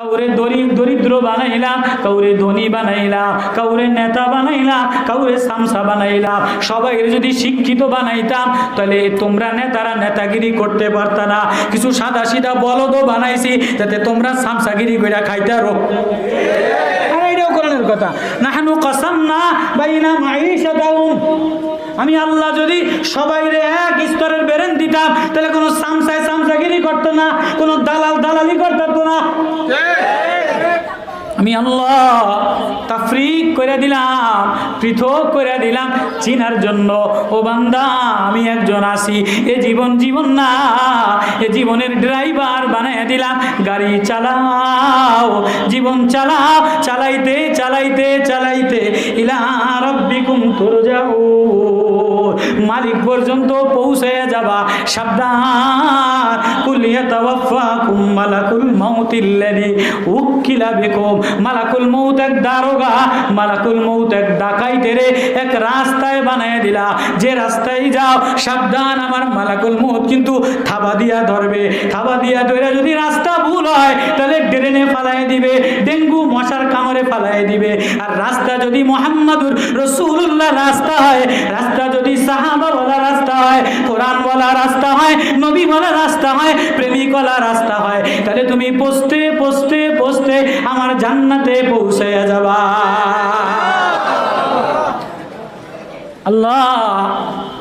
কাউরে দরিদ্র দরিদ্র বানাইলাম কাউরে ধনী বানাইলাম কাউরে নেতা বানাইলাম কাউরে সামসা বানাইলাম সবাই যদি শিক্ষিত বানাইতাম তাহলে তোমরা নেতারা নেতাগিরি করতে পারত না। কিছু সাদা সিধা বলদও বানাইছি, যাতে তোমরা সামসাগিরি করে খাইতে আরও আরে এটাও কথা। কসাম না বাইনা মাইশাতাহুম আমি আল্লাহ যদি সবাই এক স্তরের বেরেন দিতাম, তাহলে কোনো সামসায় সামসাগিরি করতো না, কোনো দালাল দালালি করতো না। আমি আল্লাহ তাফরিক করে দিলাম, পৃথক করে দিলাম চিনার জন্য। ও বান্দা, আমি একজন আসি এ জীবন জীবন না, এ জীবনের ড্রাইভার বানিয়ে দিলাম। গাড়ি চালাও, জীবন চালাও, চালাইতে চালাইতে চালাইতে। ইলা রব্বিকুম তুরজাউ মালিক পর্যন্ত পৌঁছে যাবা। সাবধান। উকিলা বিকুম। মালাকুল মউত এক দারোগা, মালাকুল মউত এক ডাকাইতেরে এক রাস্তায় বানায় দিলা। যে রাস্তায় যাও, সাবধান, আমার মালাকুল মউত কিন্তু থাবা দিয়া ধরবে। থাবা দিয়া ধরে যদি রাস্তা ভুল হয়, তাহলে ড্রেনে ফালাই দিবে, ডেঙ্গু মশার কামড়ে ফালাই দিবে। আর রাস্তা যদি মোহাম্মদুর রসুল্লাহ রাস্তা হয়, রাস্তা কোরআন বলা রাস্তা হয়, নবী বলা রাস্তা হয় প্রেমী কলা রাস্তা হয়। তাহলে তুমি পোস্তে পোস্তে পোস্তে আমার জান্নাতে পৌঁছে যাবা। আল্লাহ!